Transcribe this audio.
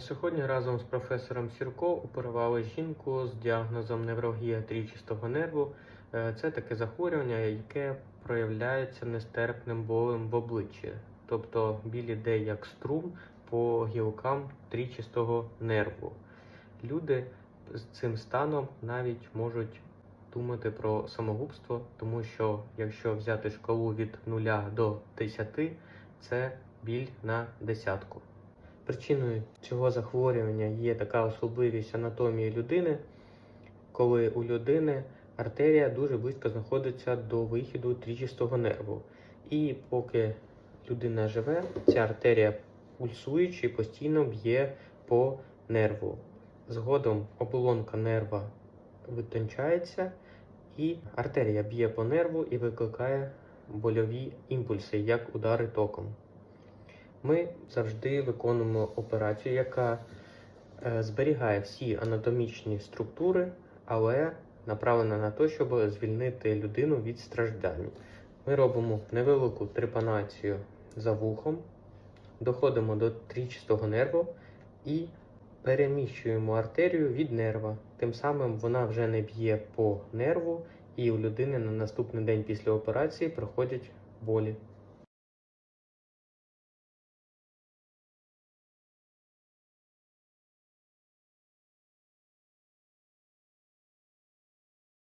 Сьогодні разом з професором Сірко оперували жінку з діагнозом невралгія трічистого нерву. Е, Це таке захворювання, яке проявляється нестерпним болем в обличчі. Тобто біль іде як струм по гілкам трічистого нерву. Люди з цим станом навіть можуть думати про самогубство, тому що якщо взяти шкалу від 0 до 10, це біль на десятку. Причиною цього захворювання є така особливість анатомії людини, коли у людини артерія дуже близько знаходиться до вихіду трічистого нерву. І поки людина живе, ця артерія пульсуючи постійно б'є по нерву. Згодом оболонка нерва витончається, і артерія б'є по нерву і викликає больові імпульси, як удари током. Ми завжди виконуємо операцію, яка е, зберігає всі анатомічні структури, але направлена на те, щоб звільнити людину від страждань. Ми робимо невелику трепанацію за вухом, доходимо до трічистого нерву і переміщуємо артерію від нерва. Тим самим вона вже не б'є по нерву, і у людини на наступний день після операції проходять болі.